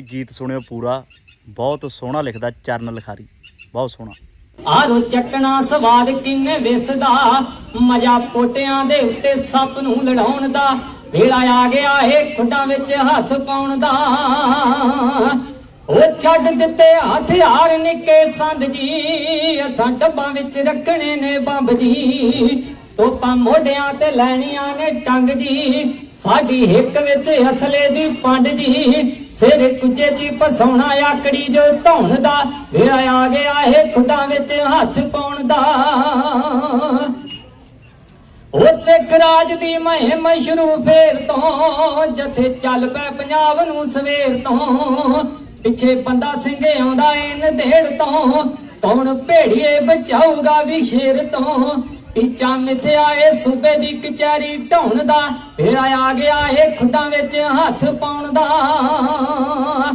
ਗੀਤ ਸੁਣਿਓ ਪੂਰਾ। ਬਹੁਤ ਸੋਹਣਾ ਲਿਖਦਾ ਚਰਨ ਲਿਖਾਰੀ। ਬਹੁਤ ਸੋਹਣਾ। ਆਰੋ ਚੱਟਣਾ ਸਵਾਦ ਕਿੰਨੇ ਵਿਸਦਾ? ਮਜ਼ਾ ਪੋਟਿਆਂ ਦੇ ਉੱਤੇ ਸੱਪ ਨੂੰ ਲੜਾਉਣ ਦਾ ਵੇਲਾ ਆ ਗਿਆ ਏ ਖੁੱਡਾਂ ਵਿੱਚ ਹੱਥ ਪਾਉਣ ਦਾ ਉਹ ਛੱਡ ਦਿੱਤੇ ਹਥਿਆਰ ਨਿੱਕੇ ਸੰਦ ਜੀ। ਅਸਾਂ ਡੱਬਾਂ ਵਿੱਚ ਰੱਖਣੇ ਨੇ ਬੰਬ ਜੀ। ਤੋਪਾਂ ਮੋਢਿਆਂ ਤੇ ਲੈਣੀਆਂ ਨੇ ਟੰਗ ਜੀ। ਸਾਡੀ ਹਿੱਕ ਵਿੱਚ ਅਸਲੇ ਦੀ ਪੰਡ ਜੀ। ਸਿਰ ਕੁਝੇ ਜੀ ਪਸਾਉਣਾ ਆਕੜੀ ਜੋ ਧੌਣ ਦਾ। ਵੇਲਾ ਆ ਗਿਆ ਏ ਖੁੱਡਾਂ ਵਿੱਚ ਹੱਥ ਪਾਉਣ ਦਾ। ਉਹ ਸਿੱਖ ਦੀ ਮਹਿਮ ਸ਼ੁਰੂ ਫੇਰ ਤੋਂ, ਜਥੇ ਚੱਲ ਪੈ ਪੰਜਾਬ ਨੂੰ ਸਵੇਰ ਤੋਂ। ਪਿੱਛੇ ਬੰਦਾ ਸਿੰਘ ਆਉਂਦਾ ਏ ਨਦੇੜ ਤੋਂ, ਕੌਣ ਭੇੜੀਏ ਬਚਾਊਗਾ ਵੀ ਸ਼ੇਰ ਤੋਂ। ਟੀਚਾ ਮਿਥਿਆ ਏ ਸੂਬੇ ਦੀ ਕਚਹਿਰੀ ਢਾਉਣ ਦਾ ਵੇਲਾ ਆ ਗਿਆ ਏ ਖੁੱਡਾਂ ਵਿੱਚ ਹੱਥ ਪਾਉਣ ਦਾ।